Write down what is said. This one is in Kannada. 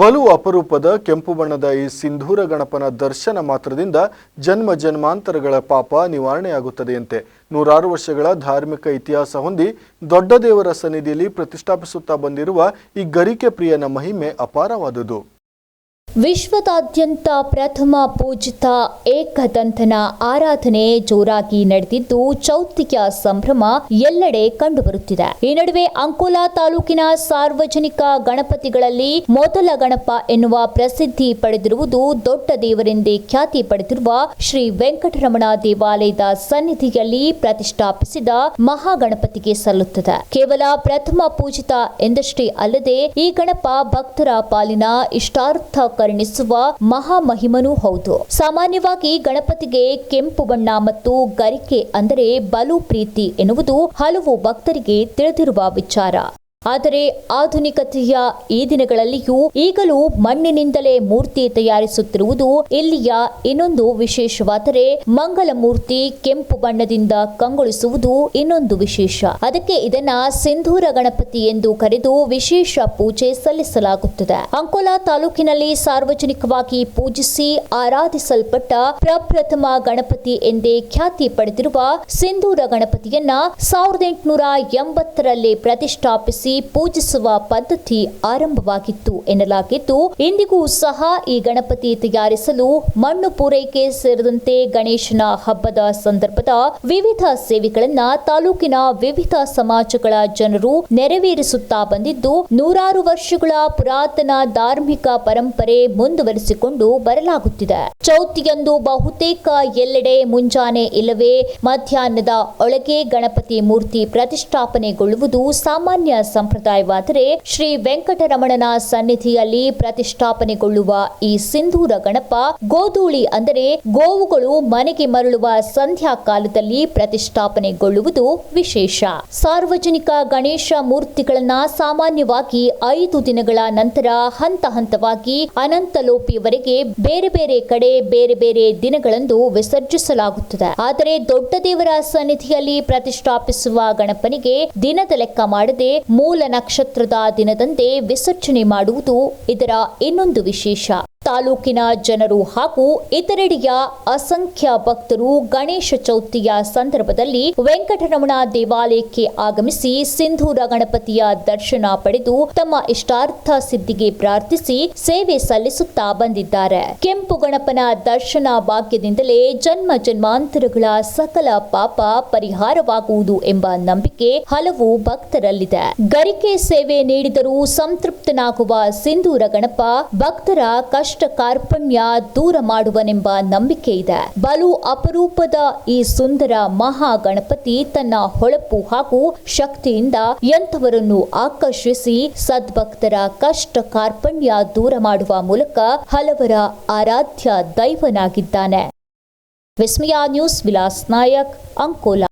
ಬಲು ಅಪರೂಪದ ಕೆಂಪು ಬಣ್ಣದ ಈ ಸಿಂಧೂರ ಗಣಪನ ದರ್ಶನ ಮಾತ್ರದಿಂದ ಜನ್ಮ ಜನ್ಮಾಂತರಗಳ ಪಾಪ ನಿವಾರಣೆಯಾಗುತ್ತದೆಯಂತೆ. ನೂರಾರು ವರ್ಷಗಳ ಧಾರ್ಮಿಕ ಇತಿಹಾಸ ಹೊಂದಿ ದೊಡ್ಡ ದೇವರ ಸನ್ನಿಧಿಯಲ್ಲಿ ಪ್ರತಿಷ್ಠಾಪಿಸುತ್ತಾ ಬಂದಿರುವ ಈ ಗರಿಕೆ ಪ್ರಿಯನ ಮಹಿಮೆ ಅಪಾರವಾದುದು. ವಿಶ್ವದಾದ್ಯಂತ ಪ್ರಥಮ ಪೂಜಿತ ಏಕದಂತನ ಆರಾಧನೆ ಜೋರಾಗಿ ನಡೆದಿದ್ದು ಚೌತಿಕ ಸಂಭ್ರಮ ಎಲ್ಲೆಡೆ ಕಂಡುಬರುತ್ತಿದೆ. ಈ ನಡುವೆ ಅಂಕೋಲಾ ತಾಲೂಕಿನ ಸಾರ್ವಜನಿಕ ಗಣಪತಿಗಳಲ್ಲಿ ಮೊದಲ ಗಣಪ ಎನ್ನುವ ಪ್ರಸಿದ್ಧಿ ಪಡೆದಿರುವುದು ದೊಡ್ಡ ದೇವರೆಂದೇ ಖ್ಯಾತಿ ಪಡೆದಿರುವ ಶ್ರೀ ವೆಂಕಟರಮಣ ದೇವಾಲಯದ ಸನ್ನಿಧಿಯಲ್ಲಿ ಪ್ರತಿಷ್ಠಾಪಿಸಿದ ಮಹಾಗಣಪತಿಗೆ ಸಲ್ಲುತ್ತದೆ. ಕೇವಲ ಪ್ರಥಮ ಪೂಜಿತ ಎಂದಷ್ಟೇ ಅಲ್ಲದೆ ಈ ಗಣಪ ಭಕ್ತರ ಪಾಲಿನ ಇಷ್ಟಾರ್ಥ ಕರುಣಿಸುವ ಮಹಾಮಹಿಮನೂ ಹೌದು. ಸಾಮಾನ್ಯವಾಗಿ ಗಣಪತಿಗೆ ಕೆಂಪು ಬಣ್ಣ ಮತ್ತು ಗರಿಕೆ ಅಂದರೆ ಬಲು ಪ್ರೀತಿ ಎನ್ನುವುದು ಹಲವು ಭಕ್ತರಿಗೆ ತಿಳಿದಿರುವ ವಿಚಾರ. ಆದರೆ ಆಧುನಿಕತೆಯ ಈ ದಿನಗಳಲ್ಲಿಯೂ ಈಗಲೂ ಮಣ್ಣಿನಿಂದಲೇ ಮೂರ್ತಿ ತಯಾರಿಸುತ್ತಿರುವುದು ಇಲ್ಲಿಯ ಇನ್ನೊಂದು ವಿಶೇಷವಾದರೆ ಮಂಗಲ ಮೂರ್ತಿ ಕೆಂಪು ಬಣ್ಣದಿಂದ ಕಂಗೊಳಿಸುವುದು ಇನ್ನೊಂದು ವಿಶೇಷ. ಅದಕ್ಕೆ ಇದನ್ನ ಸಿಂಧೂರ ಗಣಪತಿ ಎಂದು ಕರೆದು ವಿಶೇಷ ಪೂಜೆ ಸಲ್ಲಿಸಲಾಗುತ್ತದೆ. ಅಂಕೋಲಾ ತಾಲೂಕಿನಲ್ಲಿ ಸಾರ್ವಜನಿಕವಾಗಿ ಪೂಜಿಸಿ ಆರಾಧಿಸಲ್ಪಟ್ಟ ಪ್ರಪ್ರಥಮ ಗಣಪತಿ ಎಂದೇ ಖ್ಯಾತಿ ಪಡೆದಿರುವ ಸಿಂಧೂರ ಗಣಪತಿಯನ್ನ ಸಾವಿರದ ಎಂಟುನೂರ ಎಂಬತ್ತರಲ್ಲಿ ಪ್ರತಿಷ್ಠಾಪಿಸಿ ಪೂಜಿಸುವ ಪದ್ಧತಿ ಆರಂಭವಾಗಿತ್ತು ಎನ್ನಲಾಗಿದ್ದು, ಇಂದಿಗೂ ಸಹ ಈ ಗಣಪತಿ ತಯಾರಿಸಲು ಮಣ್ಣು ಪೂರೈಕೆ ಸೇರಿದಂತೆ ಗಣೇಶನ ಹಬ್ಬದ ಸಂದರ್ಭದ ವಿವಿಧ ಸೇವೆಗಳನ್ನ ತಾಲೂಕಿನ ವಿವಿಧ ಸಮಾಜಗಳ ಜನರು ನೆರವೇರಿಸುತ್ತಾ ಬಂದಿದ್ದು, ನೂರಾರು ವರ್ಷಗಳ ಪುರಾತನ ಧಾರ್ಮಿಕ ಪರಂಪರೆ ಮುಂದುವರಿಸಿಕೊಂಡು ಬರಲಾಗುತ್ತಿದೆ. ಚೌತಿಯಂದು ಬಹುತೇಕ ಎಲ್ಲೆಡೆ ಮುಂಜಾನೆ ಇಲ್ಲವೇ ಮಧ್ಯಾಹ್ನದ ಒಳಗೆ ಗಣಪತಿ ಮೂರ್ತಿ ಪ್ರತಿಷ್ಠಾಪನೆಗೊಳ್ಳುವುದು ಸಾಮಾನ್ಯ ಸಂಪ್ರದಾಯವಾದರೆ ಶ್ರೀ ವೆಂಕಟರಮಣನ ಸನ್ನಿಧಿಯಲ್ಲಿ ಪ್ರತಿಷ್ಠಾಪನೆಗೊಳ್ಳುವ ಈ ಸಿಂಧೂರ ಗಣಪ ಗೋಧೂಳಿ ಅಂದರೆ ಗೋವುಗಳು ಮನೆಗೆ ಮರಳುವ ಸಂಧ್ಯಾ ಕಾಲದಲ್ಲಿ ಪ್ರತಿಷ್ಠಾಪನೆಗೊಳ್ಳುವುದು ವಿಶೇಷ. ಸಾರ್ವಜನಿಕ ಗಣೇಶ ಮೂರ್ತಿಗಳನ್ನ ಸಾಮಾನ್ಯವಾಗಿ ಐದು ದಿನಗಳ ನಂತರ ಹಂತ ಹಂತವಾಗಿ ಅನಂತಲೋಪಿಯವರೆಗೆ ಬೇರೆ ಬೇರೆ ಕಡೆ ಬೇರೆ ಬೇರೆ ದಿನಗಳಂದು ವಿಸರ್ಜಿಸಲಾಗುತ್ತದೆ. ಆದರೆ ದೊಡ್ಡ ದೇವರ ಸನ್ನಿಧಿಯಲ್ಲಿ ಪ್ರತಿಷ್ಠಾಪಿಸುವ ಗಣಪನಿಗೆ ದಿನದ ಲೆಕ್ಕ ಮಾಡದೆ ಮೂಲ ನಕ್ಷತ್ರದ ದಿನದಂದೇ ವಿಸರ್ಜನೆ ಮಾಡುವುದು ಇದರ ಇನ್ನೊಂದು ವಿಶೇಷ. ತಾಲೂಕಿನ ಜನರು ಹಾಗೂ ಇತರೆಡೆಯ ಅಸಂಖ್ಯ ಭಕ್ತರು ಗಣೇಶ ಚೌತಿಯ ಸಂದರ್ಭದಲ್ಲಿ ವೆಂಕಟರಮಣ ದೇವಾಲಯಕ್ಕೆ ಆಗಮಿಸಿ ಸಿಂಧೂರ ಗಣಪತಿಯ ದರ್ಶನ ಪಡೆದು ತಮ್ಮ ಇಷ್ಟಾರ್ಥ ಸಿದ್ಧಿಗೆ ಪ್ರಾರ್ಥಿಸಿ ಸೇವೆ ಸಲ್ಲಿಸುತ್ತಾ ಬಂದಿದ್ದಾರೆ. ಕೆಂಪು ಗಣಪನ ದರ್ಶನ ಭಾಗ್ಯದಿಂದಲೇ ಜನ್ಮ ಜನ್ಮಾಂತರಗಳ ಸಕಲ ಪಾಪ ಪರಿಹಾರವಾಗುವುದು ಎಂಬ ನಂಬಿಕೆ ಹಲವು ಭಕ್ತರಲ್ಲಿದೆ. ಗರಿಕೆ ಸೇವೆ ನೀಡಿದರೂ ಸಂತೃಪ್ತನಾಗುವ ಸಿಂಧೂರ ಗಣಪ ಭಕ್ತರ ಕಷ್ಟ ಕಾರ್ಪಣ್ಯ ದೂರ ಮಾಡುವನೆಂಬ ನಂಬಿಕೆ ಇದೆ. ಬಲು ಅಪರೂಪದ ಈ ಸುಂದರ ಮಹಾ ಗಣಪತಿ ತನ್ನ ಹೊಳಪು ಹಾಗೂ ಶಕ್ತಿಯಿಂದ ಎಂಥವರನ್ನು ಆಕರ್ಷಿಸಿ ಸದ್ಭಕ್ತರ ಕಷ್ಟ ಕಾರ್ಪಣ್ಯ ದೂರ ಮಾಡುವ ಮೂಲಕ ಹಲವರ ಆರಾಧ್ಯ ದೈವನಾಗಿದ್ದಾನೆ. ವಿಸ್ಮಯ ನ್ಯೂಸ್, ವಿಲಾಸ್ ನಾಯಕ್, ಅಂಕೋಲಾ.